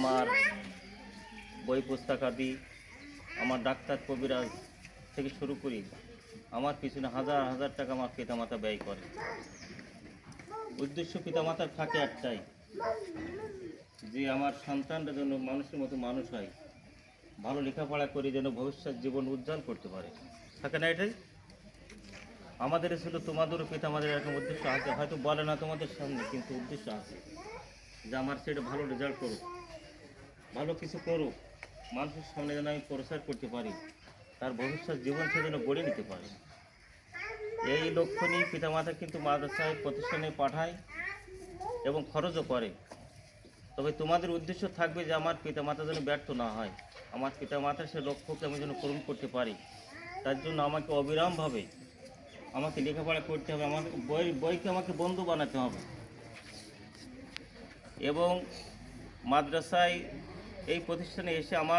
আমার বই পুস্তকাদি, আমার ডাক্তার কবিরাজ থেকে শুরু করি, আমার পিছনে হাজার হাজার টাকা আমার পিতামাতা ব্যয় করে। উদ্দেশ্য পিতামাতার থাকে একটাই, যে আমার সন্তানরা যেন মানুষের মতো মানুষ হয়, ভালো লেখাপড়া করে যেন ভবিষ্যৎ জীবন উজ্জ্বল করতে পারে। থাকে না এটাই? আমাদের ছিল তোমাদেরও পিতা আমাদের এরকম উদ্দেশ্য আছে, হয়তো বলে না তোমাদের সামনে, কিন্তু উদ্দেশ্য আছে যে আমার সেটা ভালো রেজাল্ট করুক। ভালো কিছু করুক, মানুষের সামনে যেন আমি প্রসার করতে পারি, তার ভবিষ্যৎ জীবন সে যেন গড়ে নিতে পারে। এই লক্ষ্য নিয়ে পিতামাতা কিন্তু মাদ্রাসায় প্রতিষ্ঠানে পাঠায় এবং খরচও করে। তবে তোমাদের উদ্দেশ্য থাকবে যে আমার পিতামাতা যেন ব্যর্থ না হয়। আমার পিতামাতার সে লক্ষ্যকে আমি যেন পূরণ করতে পারি। তার জন্য আমাকে অবিরামভাবে আমাকে লেখাপড়া করতে হবে, আমাকে বই, বইকে আমাকে বন্ধু বানাতে হবে। এবং মাদ্রাসায় এই প্রতিষ্ঠানে এসে আমার